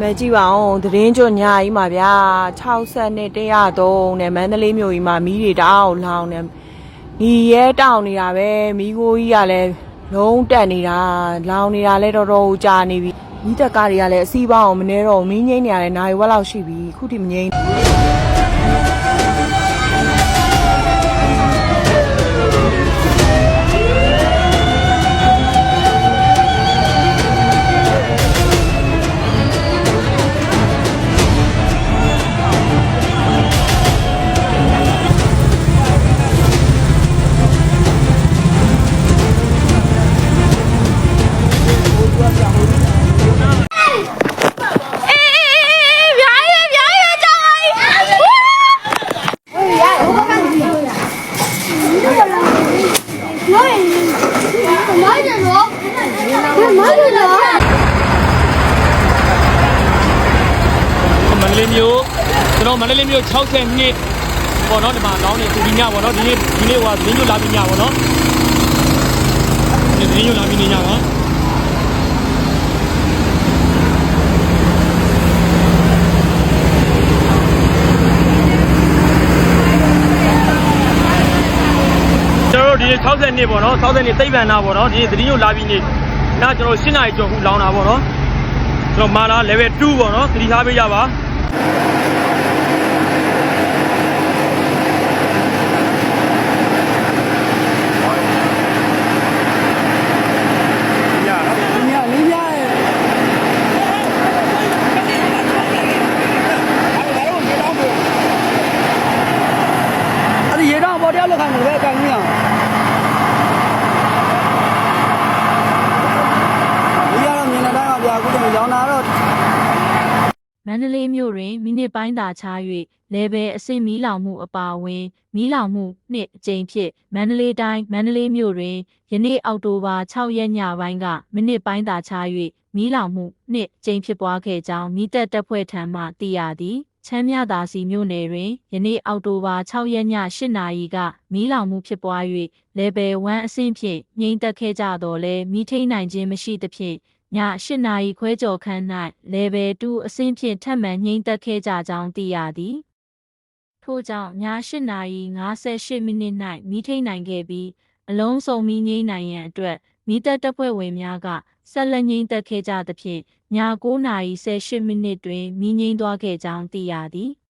မဲကြည့်ပါအောင်သတင်းကြွညာကြီးမှာဗျာ60နဲ့103နဲ့မန္တလေးမြို့ကြီးမှာမီးတွေတောင်းလောင်နေညီရဲတောင်းနေတာပဲမီးကိုကြီးကလည်းလုံးတက်နေတာလောင်နေတာလည်းတော်တော်ကြာနေပြီ မီးတက်ကားတွေကလည်းအစီးပေါအောင်မနေတော့ဘူးမီးငိမ့်နေရတယ်နိုင်ဝက်လောက်ရှိပြီခုထိမငိမ့်အေး ကျွန်တော်မန္တလေးမြို့60နှစ်ပေါ့နော်ဒီမှာလောင်းနေသူဒီညပေါ့နော်ဒီနေ့ဒီနေ့ဟိုကသတင်းညလာပြီးညပေါ့နော်ဒီသတင်းညလာပြီးညပါကျွန်တော်တို့ဒီနေ့60နှစ်ပေါ့နော်60နှစ်သိပ္ပံနာပေါ့နော်ဒီနေ့သတိညို့လာပြီးနေနောက်ကျွန်တော်8နာရီကျော်ခုလောင်းတာပေါ့နော်ကျွန်တော်မာလာ level 2ပေါ့နော်သတိထားပေးကြပါ အဲ့ဒီရေ တော့ပေါ်တယောက်လောက်ခံနေပဲအကန်ကြီးအောင်ဒီကတော့မြင်တဲ့တိုင်းပါဗျာအခုတည်းရောင်းတာတော့မန္တလေးမြို့တွင်မိနစ်ပိုင်းသာခြား၍လေဘယ်အဆင့်မီးလောင်မှုအပါအဝင်မီးလောင်မှုနှစ်အကြိမ်ဖြင့်မန္တလေးတိုင်းမန္တလေးမြို့တွင်ယနေ့အောက်တိုဘာ6ရက်ညပိုင်းကမိနစ်ပိုင်းသာခြား၍မီးလောင်မှုနှစ်အကြိမ်ဖြစ်ပွားခဲ့ကြောင်းမိသက်တပ်ဖွဲ့ထံမှသိရသည် ချမ်းမြသာစီမြို့နယ်တွင်ယနေ့အောက်တိုဘာ6ရက်ည8နာရီကမီးလောင်မှုဖြစ်ပွား၍လေဘယ်1အဆင့်ဖြင့်ငြိမ်သက်ခဲ့ကြတော်လဲမီးထိန်နိုင်ခြင်းမရှိသဖြင့်ည8နာရီခွဲကျော်ခန့်၌ level 2အဆင့်ဖြင့်ထပ်မံငြိမ်သက်ခဲ့ကြကြောင်းသိရသည်။ထို့ကြောင့်ည8နာရီ58မိနစ်၌မီးထိန်နိုင်ခဲ့ပြီးအလုံးစုံမီးငြိမ်းနိုင်ရန်အတွက်မီးတပ်တပ်ဖွဲ့ဝင်များက ဆက်လက်ငြိမ်သက်ခဲ့ကြသဖြင့်ည9နာရီ18မိနစ်တွင်မီးငြိမ်းသွားခဲ့ကြောင်းသိရသည်။